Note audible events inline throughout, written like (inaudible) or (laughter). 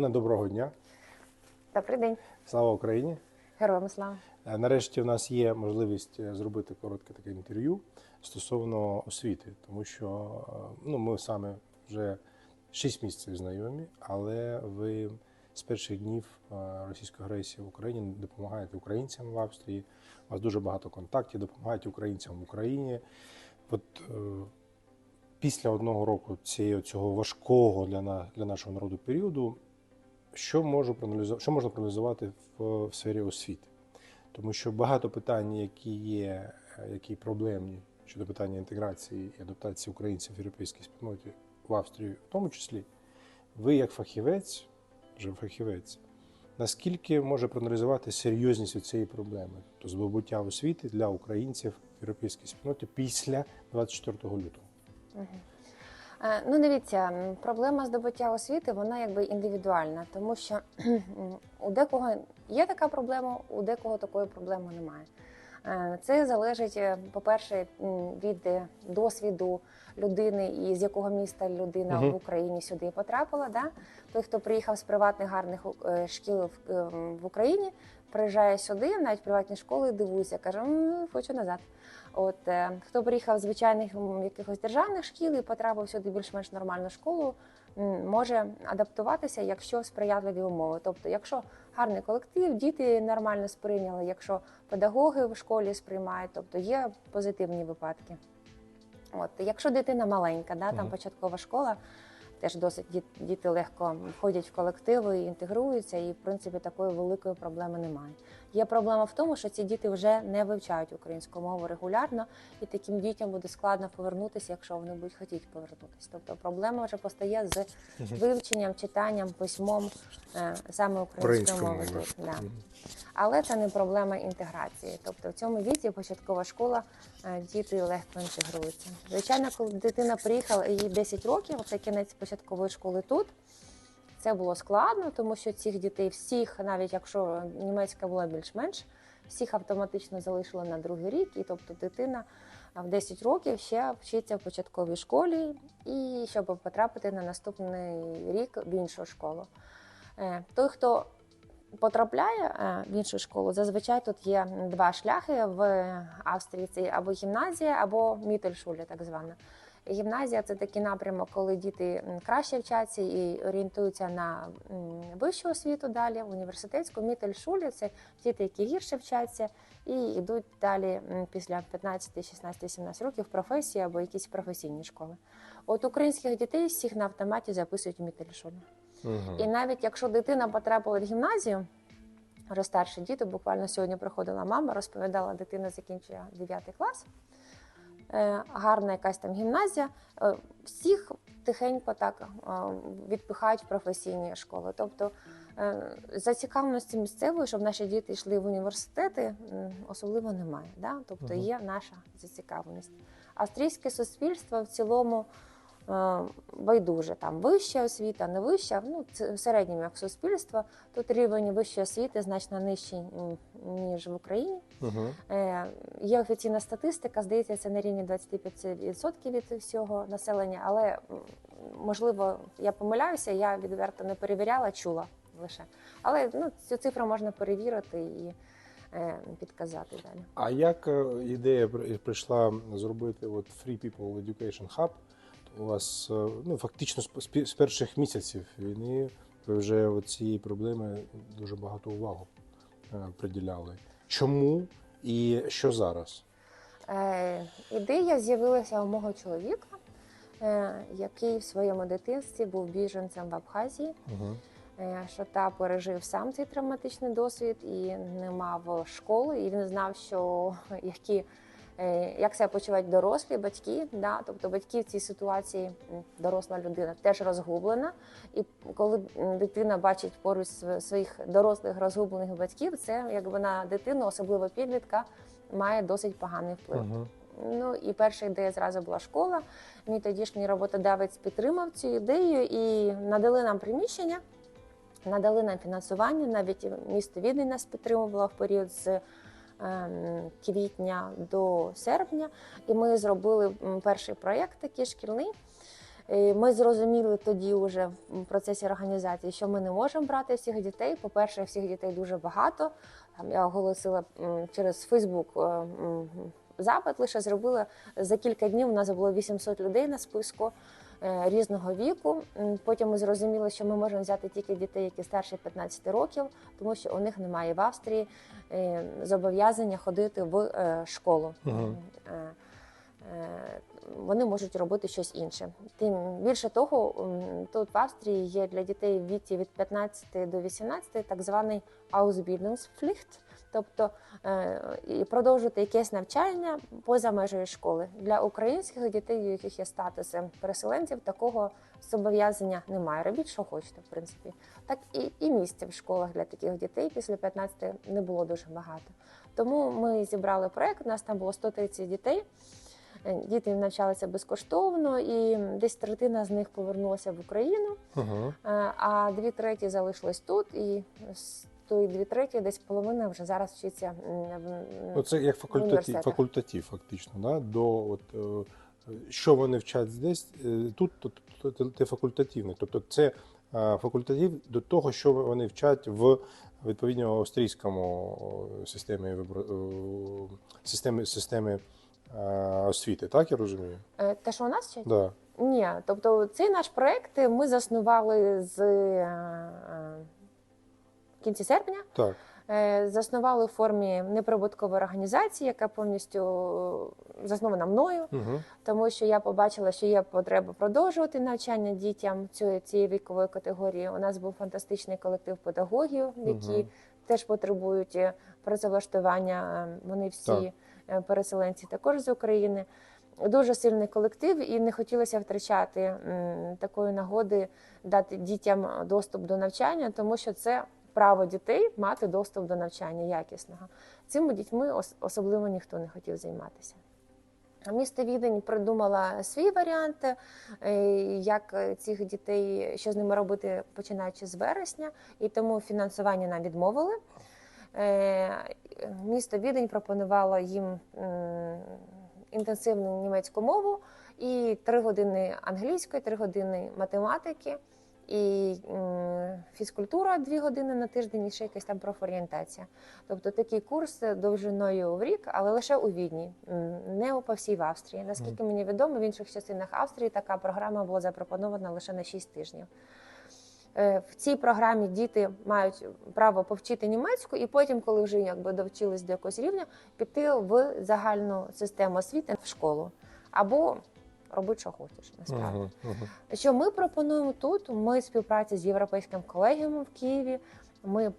Ірина, доброго дня. Добрий день, Слава Україні! героям слава. Е, Нарешті в нас є можливість е, зробити коротке таке інтерв'ю стосовно освіти, тому що е, ну, ми саме вже 6 місяців знайомі, але ви з перших днів російської агресії в Україні допомагаєте українцям в Австрії. У вас дуже багато контактів, допомагаєте українцям в Україні. От після одного року цього важкого для, на, для нашого народу періоду, що можу проаналізувати, що можна проаналізувати в, в сфері освіти? Тому що багато питань, які є, е, які проблемні щодо питання інтеграції і адаптації українців в європейській спільноті в Австрії, в тому числі, ви як фахівець, вже фахівець, наскільки може проаналізувати серйозність цієї проблеми, тобто здобуття освіти для українців в європейській спільноті після 24 лютого? Е, Ну, дивіться, проблема здобуття освіти, вона якби індивідуальна, тому що у декого є така проблема, у декого такої проблеми немає. Е, Це залежить, е, по-перше, від е, досвіду людини і з якого міста людина Мгм. в Україні сюди потрапила. Да? Той, хто приїхав з приватних гарних е, шкіл е, в Україні, приїжджає сюди, навіть приватні школи дивуються, каже, хочу назад. От е, хто приїхав з звичайних якихось державних шкіл і потрапив сюди більш-менш нормальну школу, може адаптуватися, якщо сприятливі умови. Тобто, якщо гарний колектив, діти нормально сприйняли, якщо педагоги в школі сприймають, тобто є позитивні випадки. От, якщо дитина маленька, да, там початкова школа, теж досить діт- діти легко входять в колективи і інтегруються, і в принципі такої великої проблеми немає. Є проблема в тому, що ці діти вже не вивчають українську мову регулярно, і таким дітям буде складно повернутися, якщо вони будуть хотіти повернутися. Тобто проблема вже постає з вивченням, читанням, письмом е, саме української мови. тут, да. Але це не проблема інтеграції. Тобто в цьому віці початкова школа е, діти легко інтегруються. Звичайно, коли дитина приїхала їй 10 років, це кінець початкової школи тут. Це було складно, тому що цих дітей всіх, навіть якщо німецька була більш-менш, всіх автоматично залишили на другий рік. І тобто дитина в 10 років ще вчиться в початковій школі, і щоб потрапити на наступний рік в іншу школу. Е, Той, хто потрапляє е, в іншу школу, зазвичай тут є два шляхи в Австрії: це або гімназія, або мітельшуля, так звана. Гімназія це такий напрямок, коли діти краще вчаться і орієнтуються на вищу освіту далі, університетську. Мітельшулі це діти, які гірше вчаться і йдуть далі після 15, 16, 17 років в професії або якісь професійні школи. От українських дітей всіх на автоматі записують в мітельшулі. Мгм. І навіть якщо дитина потрапила в гімназію, вже старші діти, буквально сьогодні приходила мама, розповідала, дитина закінчує 9 клас. Е, Гарна якась там гімназія. Е, Всіх тихенько так е, відпихають в професійні школи. Тобто зацікавленості місцевої, щоб наші діти йшли в університети, особливо немає. Да? Тобто є наша зацікавленість. Австрійське суспільство в цілому байдуже там вища освіта, не вища. Ну в середньому як суспільство. Тут рівень вищої освіти значно нижчий ніж в Україні. Е, Є офіційна статистика, здається, це на рівні 25% від всього населення, але можливо я помиляюся, я відверто не перевіряла, чула лише. Але ну, цю цифру можна перевірити і е, підказати далі. А як е, ідея при- прийшла зробити от Free People Education Hub? У вас е, ну, фактично з перших місяців війни ви вже цієї проблеми дуже багато увагу е, приділяли. Чому і що зараз? Е, ідея з'явилася у мого чоловіка, е, який в своєму дитинстві був біженцем в Абхазії. Угу. Е, що та пережив сам цей травматичний досвід і не мав школи, і він знав, що (laughs) які. Е, Як себе почувають дорослі батьки, да? тобто батьки в цій ситуації, доросла людина теж розгублена. І коли дитина бачить поруч своїх дорослих розгублених батьків, це якби на дитину, особливо підлітка, має досить поганий вплив. Угу. Ну і перша ідея зразу була школа. Мій тодішній роботодавець підтримав цю ідею і надали нам приміщення, надали нам фінансування. Навіть місто Відень нас підтримувало в період з квітня до серпня. І ми зробили перший проєкт такий шкільний. Ми зрозуміли тоді, вже в процесі організації, що ми не можемо брати всіх дітей. По-перше, всіх дітей дуже багато. Я оголосила через Фейсбук е, запит, лише зробила за кілька днів. У нас було 800 людей на списку різного віку. Потім ми зрозуміли, що ми можемо взяти тільки дітей, які старші 15 років, тому що у них немає в Австрії е, зобов'язання ходити в е, школу. Е, е, Вони можуть робити щось інше. Тим більше того, тут в Австрії є для дітей в віці від 15 до 18 так званий Ausbildungspflicht, тобто е, і продовжувати якесь навчання поза межею школи. Для українських дітей, у яких є статуси переселенців, такого зобов'язання немає. Робіть, що хочете, в принципі. Так і, і місця в школах для таких дітей після 15 не було дуже багато. Тому ми зібрали проект. У нас там було 130 дітей. Е, Діти навчалися безкоштовно, і десь третина з них повернулася в Україну, Угу. е, а дві треті залишились тут. І з тої дві треті десь половина вже зараз вчиться в це як факультатив, факультатив фактично, да? до от, е, що вони вчать здесь, е, тут то, то, то, це факультативне. Тобто це е, факультатив до того, що вони вчать в відповідно австрійському системі, системі е, освіти, так я розумію? Те, що у нас вчать? Да. Ні, тобто цей наш проект ми заснували з в кінці серпня. Так. Е, Заснували в формі неприбуткової організації, яка повністю е, заснована мною. Угу. тому що я побачила, що є потреба продовжувати навчання дітям цієї, цієї вікової категорії. У нас був фантастичний колектив педагогів, які Мгм. теж потребують е, працевлаштування. Вони всі е, переселенці також з України. Дуже сильний колектив, і не хотілося втрачати такої нагоди дати дітям доступ до навчання, тому що це право дітей мати доступ до навчання якісного. Цими дітьми особливо ніхто не хотів займатися. Місто Відень придумала свій варіант, е, як е, цих дітей, що з ними робити починаючи з вересня, і тому фінансування нам відмовили. Е, Місто Відень пропонувало їм інтенсивну німецьку мову і три години англійської, три години математики. І фізкультура дві години на тиждень, і ще якась там профорієнтація. Тобто такий курс довжиною в рік, але лише у Відні, не по всій в Австрії. Наскільки мені відомо, в інших частинах Австрії така програма була запропонована лише на 6 тижнів. Е, В цій програмі діти мають право повчити німецьку, і потім, коли вже якби довчились до якогось рівня, піти в загальну систему освіти в школу або робити, що хочеш. Насправді. Угу. Угу. Що ми пропонуємо тут? Ми в співпраці з європейським колегіумом в Києві. Ми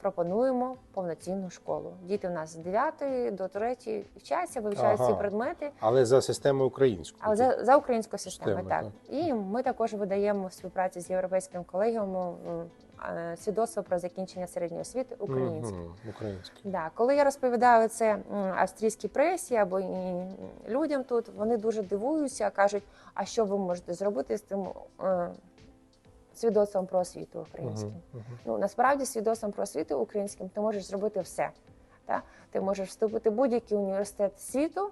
пропонуємо повноцінну школу. Діти в нас з 9 до 3 вчаться, вивчають Ага. ці предмети, Але за системою українською. але за, за українською системою. Системою, Так. І ми також видаємо в співпраці з європейським колегіумом свідоцтво про закінчення середньої освіти українською. Мгм. Українською. Да, коли я розповідаю це австрійській пресі або і людям тут, вони дуже дивуються, кажуть, а що ви можете зробити з тим е, свідоцтвом про освіту українським? Мгм. Мгм. Ну насправді свідоцтвом про освіту українським ти можеш зробити все. Та? Ти можеш вступити в будь-який університет світу,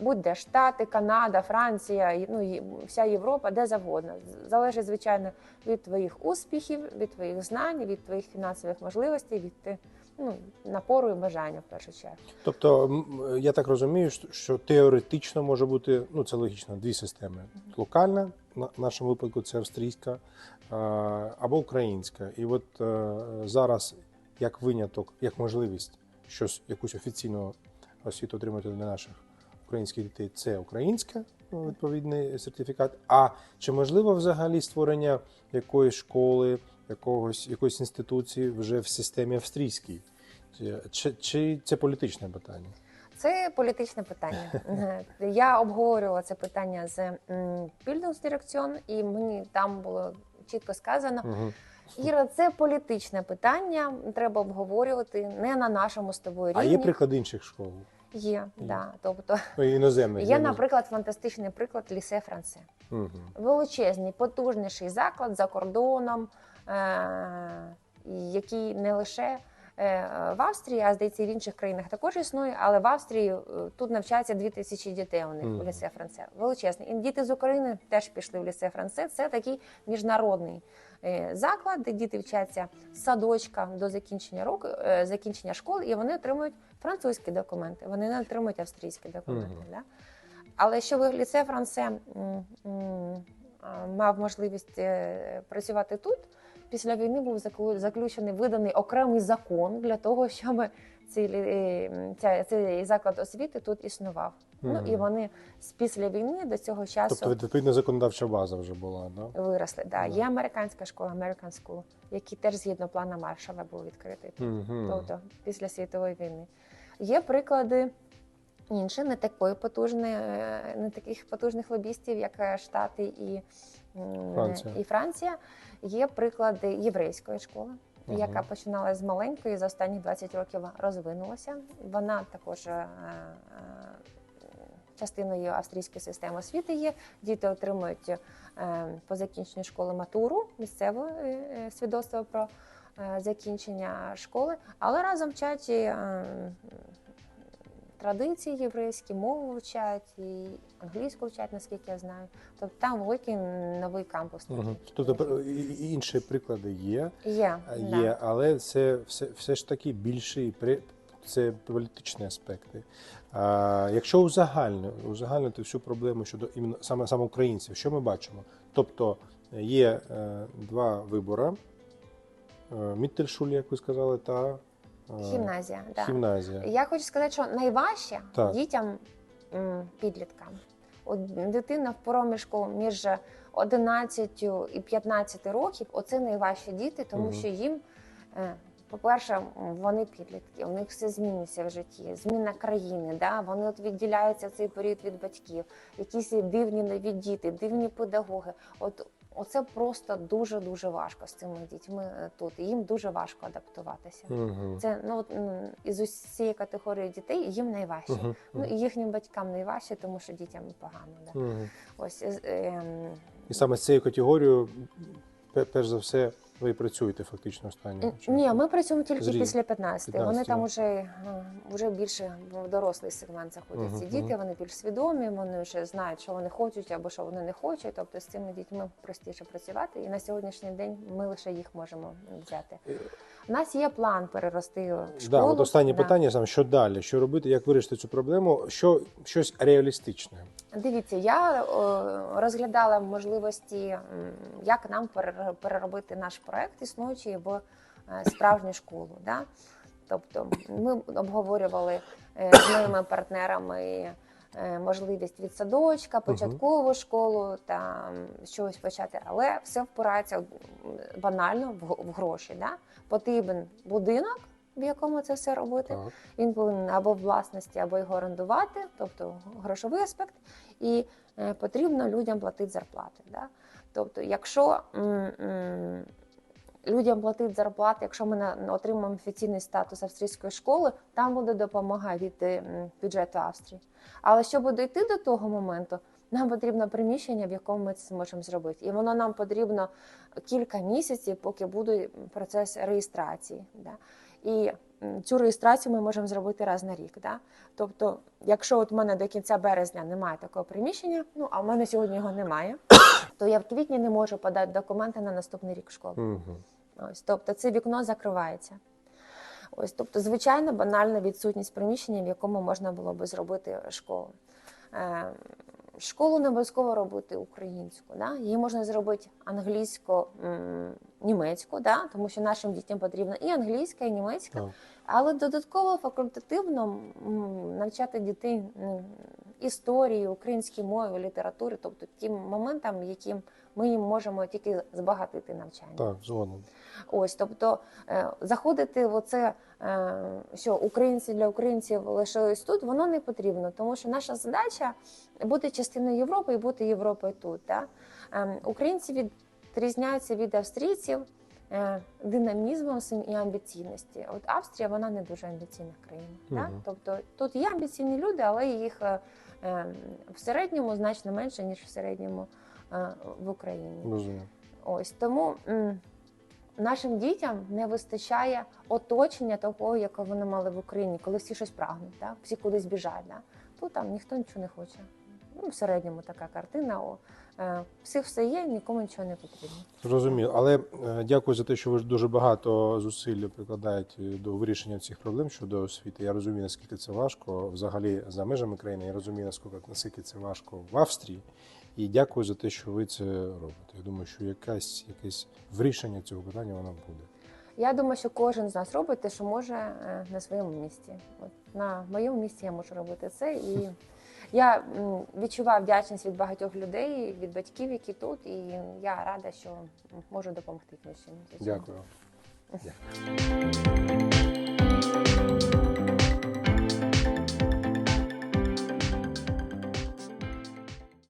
будь-де Штати, Канада, Франція, ну вся Європа, де завгодно. Залежить, звичайно, від твоїх успіхів, від твоїх знань, від твоїх фінансових можливостей, від ну, напору і бажання в першу чергу. Тобто, я так розумію, що- теоретично може бути, ну це логічно, дві системи: локальна, на- в нашому випадку це австрійська або українська. І от е, зараз, як виняток, як можливість щось, якусь офіційну освіту отримати для наших українських дітей, це українська, ну, відповідний сертифікат. А чи можливо взагалі створення якоїсь школи, якогось якоїсь інституції вже в системі австрійській? Чи, чи, це політичне питання? Це політичне питання. (laughs) Я обговорювала це питання з Більдungsдирекціон, і мені там було чітко сказано. Угу. Іра, це політичне питання. Треба обговорювати не на нашому з тобою рівні. А є приклади інших школ? Є, да. Тобто іноземних. є, наприклад, фантастичний приклад Лісе Франце. Угу. Величезний, потужніший заклад за кордоном, е- який не лише е, в Австрії, а здається, і в інших країнах також існує, але в Австрії е, тут навчається 2000 дітей у них Мгм. у лісе Франце. Величезний. І діти з України теж пішли в лісе Франце. Це такий міжнародний заклад, де діти вчаться з садочка до закінчення року, е, закінчення школи, і вони отримують французькі документи. Вони не отримують австрійські документи. Мгм. Да? Але щоб ліце м, мав можливість е, працювати тут, після війни був заклю- заключений виданий окремий закон для того, щоб цей, лі- е, ця, цей заклад освіти тут існував. Ну і вони з після війни до цього часу Тобто відповідна законодавча база вже була, да? виросли. Да. Да. Є американська школа, American School, який теж згідно плану Маршала був відкритий. Угу. Тобто після світової війни. Є приклади інші, не такої потужної, е, не таких потужних лобістів, як е, Штати і, Франція. і Франція. Є приклади єврейської школи. Ага. Яка починала з маленької, за останні 20 років розвинулася. Вона також е, е, частиною австрійської системи освіти є. Діти отримують е, по закінченню школи матуру, місцеве свідоцтво про закінчення школи, але разом вчать і традиції єврейські, мову вчать, і англійську вчать, наскільки я знаю. Тобто там великий новий кампус. Угу. Тобто інші приклади є, Є, а, да. але це все, все ж таки більший при це політичні аспекти. А, якщо узагальнити, узагальнити всю проблему щодо іменно саме саме українців, що ми бачимо? Тобто є е, два вибори: е, Міттельшуль, як ви сказали, та е, Гімназія. Да. гімназія. Я хочу сказати, що найважче Так. дітям підліткам. От дитина в проміжку між 11 і 15 років оце найважчі діти, тому що їм, е, по-перше, вони підлітки, у них все змінюється в житті, зміна країни. Да? Вони от відділяються в цей період від батьків, якісь дивні нові діти, дивні педагоги. От Оце просто дуже дуже важко з цими дітьми е, тут. Їм дуже важко адаптуватися. Угу. Це ну от, із усієї категорії дітей їм найважче. Угу. Ну і їхнім батькам найважче, тому що дітям погано. Да. Угу. Ось е, е, І саме з цією категорією, перш за все, ви і працюєте фактично останнім часом. ні, ми працюємо тільки Зрі- після 15. 15, Вони там да. вже, е, вже більше в дорослий сегмент заходять. угу, Ці діти Угу. вони більш свідомі, вони вже знають, що вони хочуть або що вони не хочуть. Тобто з цими дітьми простіше працювати. І на сьогоднішній день ми лише їх можемо взяти. У нас є план перерости в школу. Да, от останнє Да. питання саме, що далі, що робити, як вирішити цю проблему, що щось реалістичне. Дивіться, я е, розглядала можливості, як нам перер- переробити наш проект, існуючий в е, справжню школу. Да? Тобто ми обговорювали е, з моїми партнерами можливість від садочка, початкову школу та щось почати, але все впирається банально в в гроші. Да? Потрібен будинок, в якому це все робити. Так. Він повинен або в власності, або його орендувати, тобто грошовий аспект, і е, потрібно людям платити зарплати. Да? Тобто, якщо м, м, людям платити зарплати, якщо ми на, отримаємо офіційний статус австрійської школи, там буде допомога від е, бюджету Австрії. Але щоб дійти до того моменту, нам потрібно приміщення, в якому ми це зможемо зробити. І воно нам потрібно кілька місяців, поки буде процес реєстрації. Да? І цю реєстрацію ми можемо зробити раз на рік. Да? Тобто, якщо от в мене до кінця березня немає такого приміщення, ну а в мене сьогодні його немає, то я в квітні не можу подати документи на наступний рік в школу. Угу. Ось, тобто це вікно закривається. Ось, тобто, звичайно, банальна відсутність приміщення, в якому можна було би зробити школу. Е, школу не обов'язково робити українську, да? її можна зробити англійсько німецьку да? тому що нашим дітям потрібна і англійська, і німецька. Але додатково факультативно навчати дітей історії, українській мові, літературі, тобто тим моментам, яким ми їм можемо тільки збагатити навчання. Так, згодом. Ось, тобто е, заходити в оце, е, що українці для українців лишились тут, воно не потрібно, тому що наша задача бути частиною Європи і бути Європою тут. Да? Е, Українці відрізняються від австрійців е, динамізмом і амбіційності. От Австрія вона не дуже амбіційна країна. Да? Мгм. Тобто тут є амбіційні люди, але їх в середньому значно менше, ніж в середньому е, в Україні. Розумію. Ось тому нашим дітям не вистачає оточення того, яке вони мали в Україні, коли всі щось прагнуть, так? всі кудись біжать. Так? Тут там ніхто нічого не хоче. Ну, в середньому така картина. О, е, всіх все є, нікому нічого не потрібно. Зрозуміло. Але е, дякую за те, що ви дуже багато зусиль прикладаєте до вирішення цих проблем щодо освіти. Я розумію, наскільки це важко взагалі за межами країни. Я розумію, наскільки, наскільки це важко в Австрії. І дякую за те, що ви це робите. Я думаю, що якась якесь вирішення цього питання воно буде. Я думаю, що кожен з нас робить те, що може е, на своєму місці. От на моєму місці я можу робити це. І (laughs) я відчуваю вдячність від багатьох людей, від батьків, які тут, і я рада, що можу допомогти іншим. Дякую. Дякую. (laughs)